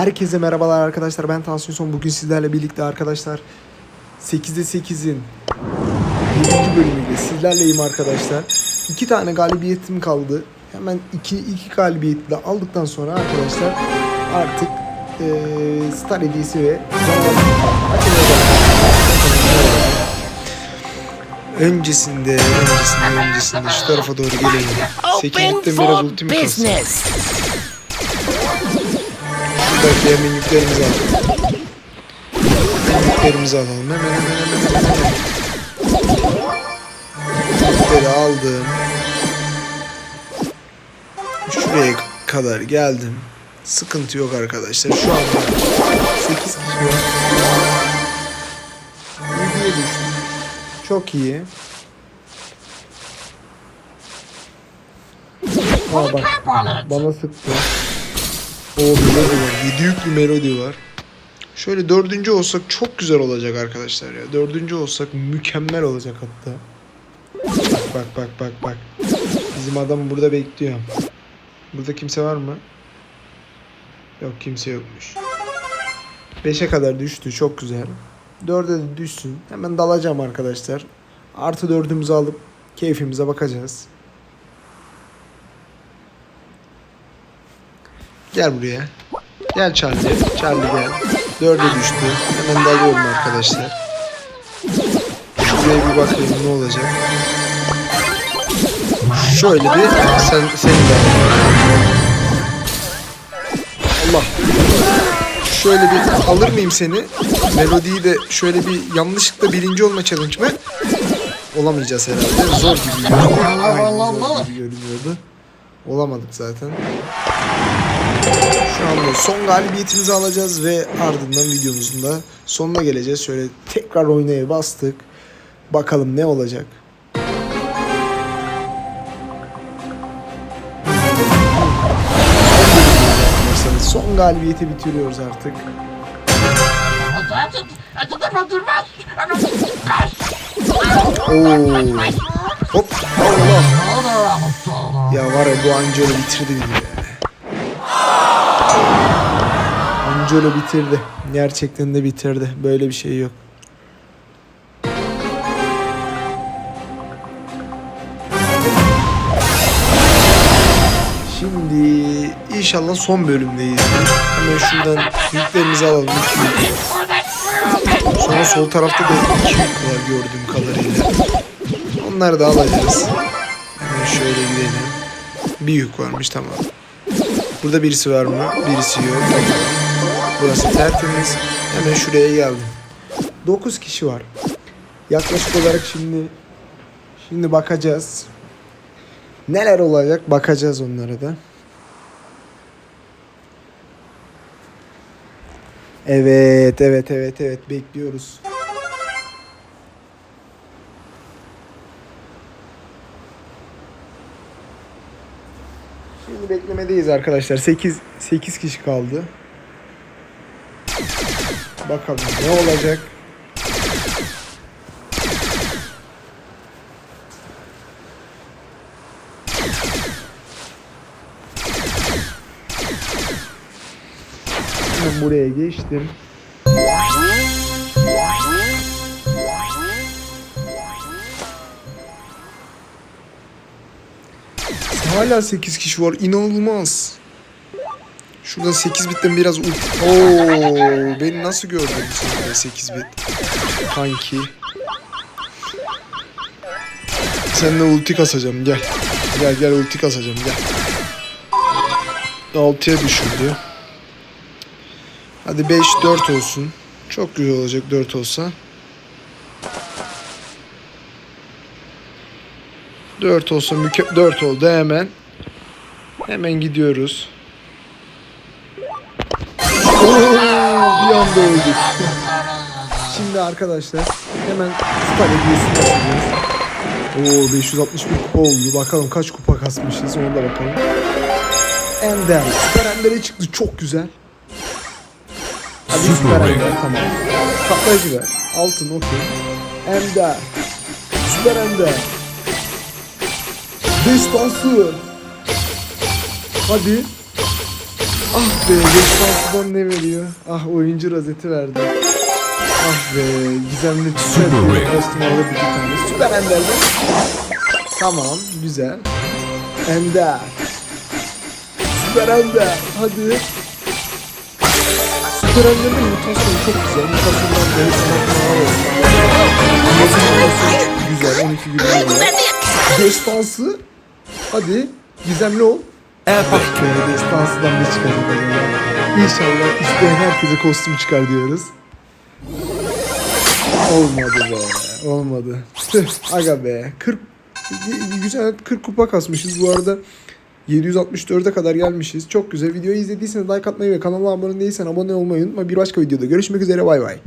Herkese merhabalar arkadaşlar. Ben Tansiyon Son. Bugün sizlerle birlikte arkadaşlar 8'de 8'in 7. bölümüyle sizlerleyim arkadaşlar. İki tane galibiyetim kaldı. Hemen iki, iki galibiyeti de aldıktan sonra arkadaşlar artık eee Star hediyesi ve Öncesinde, öncesinde, öncesinde şu tarafa doğru gelelim. Open Sekizinlikte biraz ultimi kalsın. Hemen yüklerimizi alalım. Hemen yüklerimizi alalım. Hemen hemen hemen hemen. Yükleri aldım. Şuraya kadar geldim. Sıkıntı yok arkadaşlar. Şu anda 8 kişi var. 7'ye düştüm. Çok iyi. Aa bak bana sıktı. O melodi var. 7 yüklü melodi var. Şöyle dördüncü olsak çok güzel olacak arkadaşlar ya. Dördüncü olsak mükemmel olacak hatta. Bak bak bak bak. Bizim adam burada bekliyor. Burada kimse var mı? Yok kimse yokmuş. 5'e kadar düştü çok güzel. 4'e de düşsün. Hemen dalacağım arkadaşlar. Artı dördümüzü alıp keyfimize bakacağız. Gel buraya. Gel Charlie. Charlie gel. Dörde düştü. Hemen dalıyorum arkadaşlar. Şuraya bir bakayım ne olacak. Şöyle bir sen seni de Allah. Şöyle bir alır mıyım seni? Melodiyi de şöyle bir yanlışlıkla birinci olma challenge mı? Olamayacağız herhalde. Zor gibi görünüyordu. Aynen zor gibi görünüyordu. Olamadık zaten. Şu anda son galibiyetimizi alacağız ve ardından videomuzun da sonuna geleceğiz. Şöyle tekrar oynaya bastık. Bakalım ne olacak. Son galibiyeti bitiriyoruz artık. Oo. Hop Allah. Ya var ya bu Angelo bitirdi bizi ya. Angelo bitirdi. Gerçekten de bitirdi. Böyle bir şey yok. Şimdi inşallah son bölümdeyiz. Hemen şuradan yüklerimizi alalım. Sonra sol tarafta da yük var gördüğüm kadarıyla. Onları da alacağız. Bir yük varmış tamam. Burada birisi var mı? Birisi yok. Burası tertemiz. Hemen şuraya geldim. 9 kişi var. Yaklaşık olarak şimdi şimdi bakacağız. Neler olacak bakacağız onlara da. Evet, evet, evet, evet bekliyoruz. Beklemedeyiz arkadaşlar. 8 8 kişi kaldı. Bakalım ne olacak. Hemen buraya geçtim. Hala 8 kişi var. İnanılmaz. Şurada 8 bitten biraz ult... Oo, beni nasıl gördün sen de 8 bit? Kanki. Seninle ulti kasacağım gel. Gel gel ulti kasacağım gel. 6'ya düşürdü. Hadi 5 4 olsun. Çok güzel olacak 4 olsa. 4 olsa müke 4 oldu hemen. Hemen gidiyoruz. Oo, bir anda öldük. Şimdi arkadaşlar hemen star hediyesini yapacağız. Oo 561 kupa oldu. Bakalım kaç kupa kasmışız ona da bakalım. Ender. Süper Ender'e çıktı çok güzel. Hadi Süper Ender tamam. Patlayıcı ver. Altın okey. Ender. Süper Ender. Destansı. Hadi. Ah be Destansı'dan ne veriyor? Ah oyuncu rozeti verdi. Ah be gizemli Super bir Rare. kostüm bir tane. Süper Ender'den. Tamam güzel. Ender. Süper Ender. Hadi. Süper Ender'in mutasyonu çok güzel. Mutasyondan beri sanatına Güzel 12 gün oluyor. Destansı. Hadi. Gizemli ol. Epic. Be destansıdan ne çıkacak acaba? İnşallah isteyen herkese kostüm çıkar diyoruz. Olmadı be. Olmadı. Tüh, aga be. 40 y- güzel 40 kupa kasmışız. Bu arada 764'e kadar gelmişiz. Çok güzel. Videoyu izlediyseniz like atmayı ve kanala abone değilsen abone olmayı unutma. Bir başka videoda görüşmek üzere. Bay bay.